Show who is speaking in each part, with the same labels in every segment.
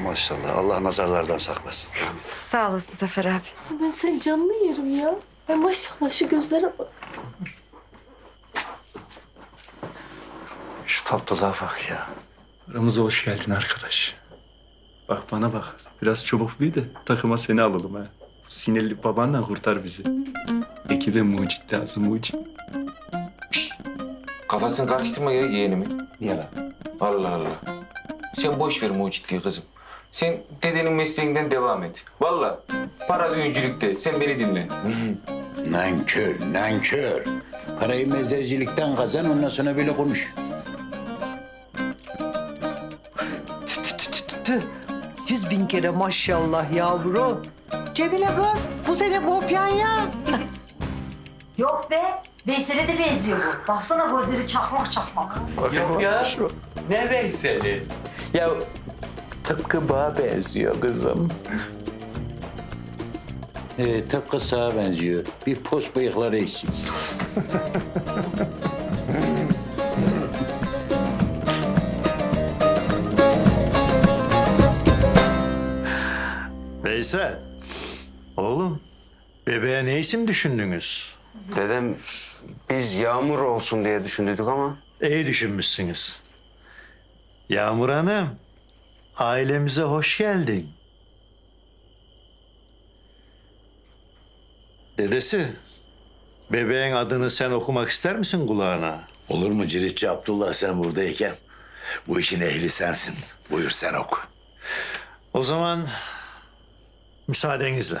Speaker 1: Maşallah Allah nazarlardan saklasın.
Speaker 2: Sağ olasın Zafer abi.
Speaker 3: Ben senin canını yerim ya. Ay maşallah şu gözlere bak.
Speaker 1: Şu tatlılığa bak ya.
Speaker 4: Aramıza hoş geldin arkadaş. Bak bana bak. Biraz çabuk büyü de takıma seni alalım ha. Bu sinirli babanla kurtar bizi. Ekibe mucit lazım mucit.
Speaker 5: Kafasını karıştırma ya yeğenimin.
Speaker 1: Niye lan?
Speaker 5: Allah Allah. Sen boş ver mucitliği kızım. Sen dedenin mesleğinden devam et. Vallahi para düğüncülükte. Sen beni dinle.
Speaker 6: Nankör, nankör. Parayı mezarcılıktan kazan ondan sonra böyle konuş.
Speaker 7: Tü tü tü tü tü. Yüz bin kere maşallah yavrum. Cemile kız bu sene kopyan ya.
Speaker 8: Yok be. Veysel'e de benziyor bu. Baksana gözleri çakmak çakmak.
Speaker 9: Yok ya. Ne Veysel'i? Ya tıpkı bağa benziyor kızım.
Speaker 6: Ee, tıpkı sağa benziyor. Bir pos bıyıkları eksik.
Speaker 10: Veysel, oğlum bebeğe ne isim düşündünüz?
Speaker 11: Dedem biz yağmur olsun diye düşündük ama
Speaker 10: İyi düşünmüşsünüz. Yağmur Hanım, ailemize hoş geldin. Dedesi, bebeğin adını sen okumak ister misin kulağına?
Speaker 12: Olur mu Ciritçi Abdullah sen buradayken? Bu işin ehli sensin. Buyur sen oku.
Speaker 10: O zaman müsaadenizle.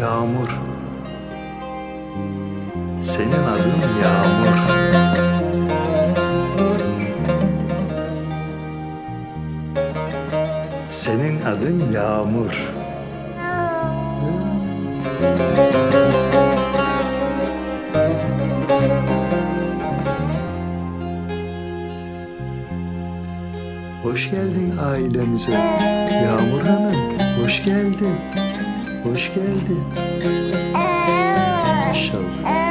Speaker 10: Yağmur. Senin adın Yağmur. Senin adın Yağmur. Hoş geldin ailemize. Yağmur Hanım, hoş geldin. Hoş geldin. Maşallah.